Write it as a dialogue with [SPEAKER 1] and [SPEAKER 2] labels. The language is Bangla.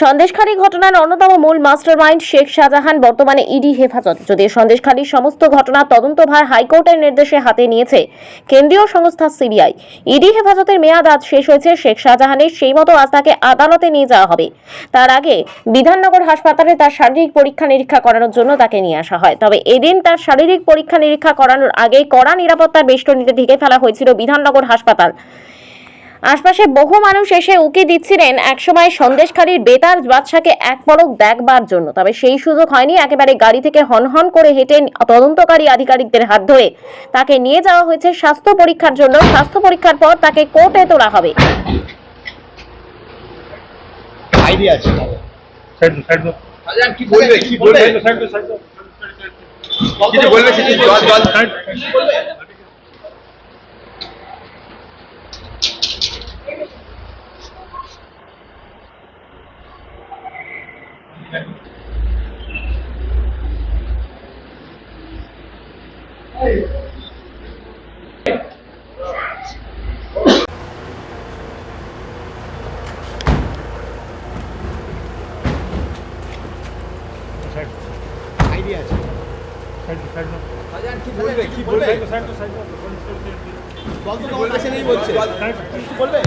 [SPEAKER 1] সন্দেশখালী ঘটনার অন্যতম মূল মাস্টারমাইন্ড শেখ শাহজাহান বর্তমানে ইডি হেফাজত। যদিও সন্দেশখালীর সমস্ত ঘটনার তদন্তভার হাইকোর্টের নির্দেশে হাতে নিয়েছে কেন্দ্রীয় সংস্থা সিবিআই। ইডি হেফাজতের মেয়াদ আজ শেষ হয়েছে, শেখ শাহজাহানের সেই মতো আজ তাকে আদালতে নিয়ে যাওয়া হবে। তার আগে বিধাননগর হাসপাতালে তার শারীরিক পরীক্ষা নিরীক্ষা করানোর জন্য তাকে নিয়ে আসা হয়। তবে এদিন তার শারীরিক পরীক্ষা নিরীক্ষা করানোর আগে কড়া নিরাপত্তার বেষ্টনীতে ঢেকে ফেলা হয়েছিল বিধাননগর হাসপাতাল। আশপাশে বহু মানুষ এসে উকি দিচ্ছিলেন। একসময় সন্দেশখালীর বেতার বাদশাকে এক পলক দেখবার জন্য। তবে সেই সুযোগ হয়নি। একেবারে গাড়ি থেকে হনহন করে হেঁটে তদন্তকারী আধিকারিকদের হাত ধরে। তাকে নিয়ে যাওয়া হয়েছে স্বাস্থ্য পরীক্ষার জন্য। স্বাস্থ্য পরীক্ষার পর তাকে কোর্টে তোলা হবে।
[SPEAKER 2] আইডিয়া আছে।
[SPEAKER 3] সাইড সাইড দাও
[SPEAKER 2] আজান কি বলবে? কি বলবে
[SPEAKER 3] সাইড সাইড দাও।
[SPEAKER 2] বলবে কিছু জল জল
[SPEAKER 3] সাইড সাইড
[SPEAKER 2] আইডিয়া আছে
[SPEAKER 3] সাইড সাইড দাও
[SPEAKER 2] আজান কি বলবে কি বলবে
[SPEAKER 3] সাইড সাইড
[SPEAKER 2] জল তো তোমার কাছে নেই বলছে বলবে